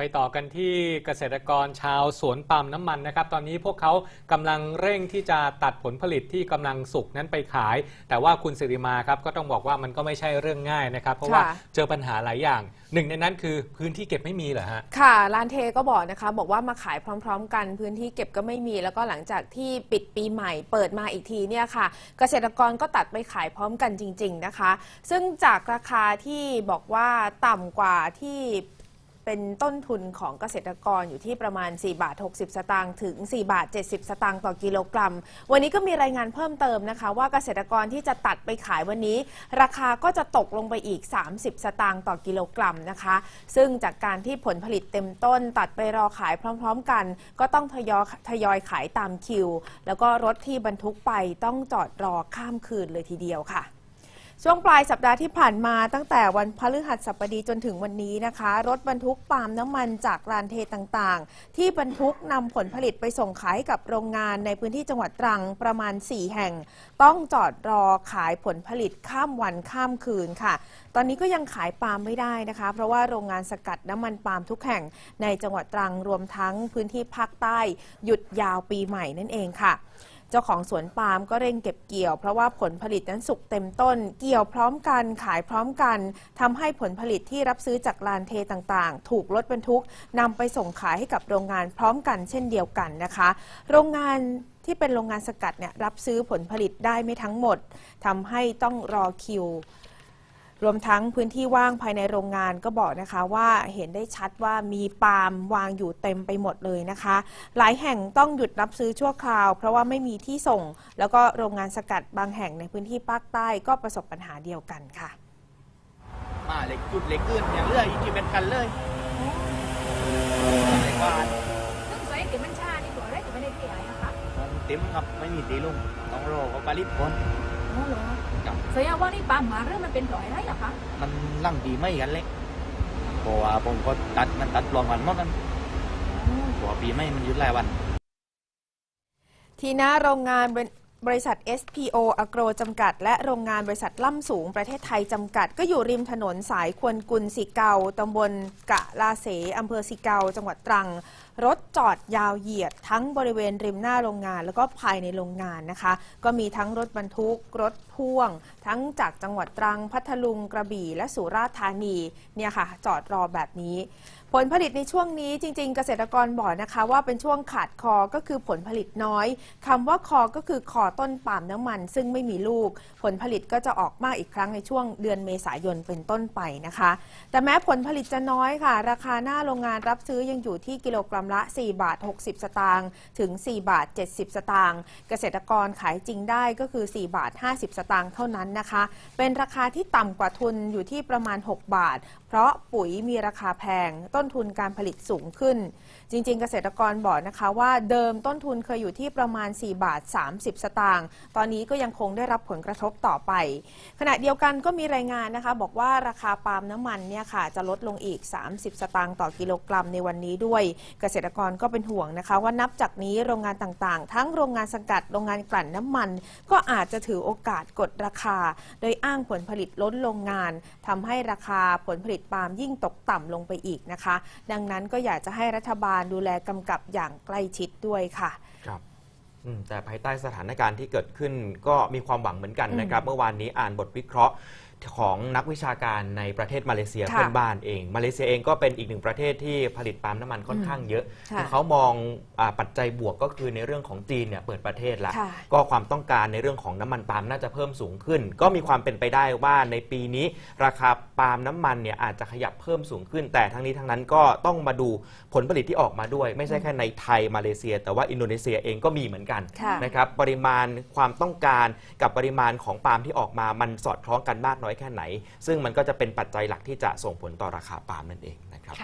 ไปต่อกันที่เกษตรกรชาวสวนปาล์มน้ำมันนะครับ ตอนนี้พวกเขากำลังเร่งที่จะตัดผลผลิตที่กำลังสุกนั้นไปขาย แต่ว่าคุณสิริมาครับก็ต้องบอกว่ามันก็ไม่ใช่เรื่องง่ายนะครับ เพราะว่าค่ะ เจอปัญหาหลายอย่าง หนึ่งในนั้นคือพื้นที่เก็บไม่มีเหรอฮะ ค่ะร้านเทก็บอกนะคะ บอกว่ามาขายพร้อม ๆ กันพื้นที่เก็บก็ไม่มี แล้วก็หลังจากที่ปิดปีใหม่เปิดมาอีกทีเนี่ยค่ะ เกษตรกรก็ตัดไปขายพร้อมกันจริง ๆนะคะ ซึ่งจากราคาที่บอกว่าต่ำกว่าที่ เป็นต้นทุนของเกษตรกรอยู่ที่ประมาณ 4 บาท 60 สตางค์ถึง 4 บาท 70 สตางค์ต่อกิโลกรัม วันนี้ก็มีรายงานเพิ่มเติมนะคะ ว่าเกษตรกรที่จะตัดไปขายวันนี้ ราคาก็จะตกลงไปอีก 30 สตางค์ต่อกิโลกรัมนะคะ ซึ่งจากการที่ผลผลิตเต็มต้น ตัดไปรอขายพร้อม ๆ กัน ก็ต้องทยอยทยอยขายตามคิว แล้วก็รถที่บรรทุกไปต้องจอดรอข้ามคืนเลยทีเดียวค่ะ ช่วงปลายสัปดาห์ที่ผ่านมาตั้งแต่วันพฤหัสบดีจนถึงวันนี้นะคะ รถบรรทุกปาล์มน้ำมันจากลานเทต่างๆ ที่บรรทุกนำผลผลิตไปส่งขายให้กับโรงงานในพื้นที่จังหวัดตรังประมาณ 4 แห่ง ต้องจอดรอขายผลผลิตข้ามวันข้ามคืนค่ะ ตอนนี้ก็ยังขายปาล์มไม่ได้นะคะ เพราะว่าโรงงานสกัดน้ำมันปาล์มทุกแห่งในจังหวัดตรังรวมทั้งพื้นที่ภาคใต้หยุดยาวปีใหม่นั่นเองค่ะ เจ้าของสวนปาล์มก็เร่งเก็บเกี่ยว เพราะว่าผลผลิตนั้นสุกเต็มต้น เกี่ยวพร้อมกันขายพร้อมกันทำให้ผลผลิตที่รับซื้อจากลานเทต่างๆ ถูกรถบรรทุกนำไปส่งขายให้กับโรงงานพร้อมกันเช่นเดียวกันนะคะ โรงงานที่เป็นโรงงานสกัดเนี่ยรับซื้อผลผลิตได้ไม่ทั้งหมดทำให้ต้องรอคิว รวมทั้งพื้นที่ว่างภายในโรงงานก็บอกนะคะว่าเห็นได้ชัดว่ามีปาล์มวางอยู่เต็มไปหมดเลยนะคะ หลายแห่งต้องหยุดรับซื้อชั่วคราว เพราะว่าไม่มีที่ส่ง แล้วก็โรงงานสกัดบางแห่งในพื้นที่ภาคใต้ก็ประสบปัญหาเดียวกันค่ะมาเหล็กจุดเหล็กขึ้นอย่างเรื่อยอีกทีเป็นกันเลยเหล็กว่าซึ่งสวยเดี๋ยวมันชาดีกว่าเลยจะไม่ได้ที่อะไรนะคะมันเต็มครับไม่มีตีลุงต้องรอเขาผลิตก่อน โอ้เหรอครับ แสดงว่านี่ปาล์มหมาเรื่องมันเป็นปล่อยอะไรเหรอคะมันลั่งดีไม่กันเล็กเพราะว่าผมก็ตัดมันตัดปลอมกันหมดนั้นเพราะว่าปีไม่มันหยุดหลายวัน ที่หน้าโรงงาน บริษัท SPO อโกรจำกัด และโรงงานบริษัทล่ำสูงประเทศไทยจำกัด ก็อยู่ริมถนนสายควนกุลสิเกาตำบลกะลาเสอำเภอสิเกา จังหวัดตรัง รถจอดยาวเหยียด ทั้งบริเวณริมหน้าโรงงาน แล้วก็ภายในโรงงานนะคะ ก็มีทั้งรถบรรทุก รถพ่วง ทั้งจากจังหวัดตรัง พัทลุงกระบี่และสุราษฎร์ธานีเนี่ยค่ะจอดรอแบบนี้ ผลผลิตในช่วงนี้จริง ๆ เกษตรกรบอกนะคะว่าเป็นช่วงขาดคอก็คือผลผลิตน้อยคำว่าคอก็คือคอต้นปาล์มน้ำมัน ซึ่งไม่มีลูก ผลผลิตก็จะออกมากอีกครั้งในช่วงเดือนเมษายนเป็นต้นไปนะคะ แต่แม้ผลผลิตจะน้อยค่ะ ราคาหน้าโรงงานรับซื้อยังอยู่ที่กิโลกรัมละ 4 บาท 60 สตางค์ถึง 4 บาท 70 สตางค์เกษตรกรขายจริงได้ก็คือ 4 บาท 50 สตางค์เท่านั้นนะคะ เป็นราคาที่ต่ำกว่าทุนอยู่ที่ประมาณ 6 บาท เพราะปุ๋ยมีราคาแพง ต้นทุนการผลิตสูงขึ้น จริง ๆ เกษตรกรบอกนะคะว่าเดิมต้นทุนเคยอยู่ที่ประมาณ 4 บาท 30 สตางค์ตอนนี้ก็ยังคงได้รับผลกระทบต่อไป ขณะเดียวกันก็มีรายงานนะคะ บอกว่าราคาปาล์มน้ำมันเนี่ยค่ะจะลดลงอีก 30 สตางค์ต่อกิโลกรัมในวันนี้ด้วย เกษตรกรก็เป็นห่วงนะคะ ว่านับจากนี้โรงงานต่างๆ ทั้งโรงงานสังกัดโรงงานกลั่นน้ำมัน ก็อาจจะถือโอกาสกดราคา โดยอ้างผลผลิตล้นโรงงานทำให้ราคาผลผลิตปาล์มยิ่งตกต่ำลงไปอีกนะคะ ดังนั้นก็อยากจะให้รัฐบาลดูแลกำกับอย่างใกล้ชิดด้วยค่ะครับอืมแต่ภายใต้สถานการณ์ที่เกิดขึ้นก็มีความหวังเหมือนกันนะครับ เมื่อวานนี้อ่านบทวิเคราะห์ ของนักวิชาการในประเทศมาเลเซียค่ะเพื่อนบ้านเอง มาเลเซียเองก็เป็นอีกหนึ่งประเทศที่ผลิตปาล์มน้ำมันค่อนข้างเยอะค่ะเขามองอาปัจจัยบวกก็คือในเรื่องของจีนเนี่ยเปิดประเทศแล้วค่ะ ก็ความต้องการในเรื่องของน้ำมันปาล์มน่าจะเพิ่มสูงขึ้น ก็มีความเป็นไปได้ว่าในปีนี้ ราคาปาล์มน้ำมันเนี่ยอาจจะขยับเพิ่มสูงขึ้น แต่ทั้งนี้ทั้งนั้นก็ต้องมาดูผลผลิตที่ออกมาด้วย ไม่ใช่แค่ในไทยมาเลเซีย แต่ว่าอินโดนีเซียเองก็มีเหมือนกันค่ะ นะครับปริมาณความต้องการกับปริมาณของปาล์มที่ออกมามันสอดคล้องกันมากน้อยแค่ไหน ซึ่งมันก็จะเป็นปัจจัยหลักที่จะส่งผลต่อราคาปาล์มนั่นเองนะครับ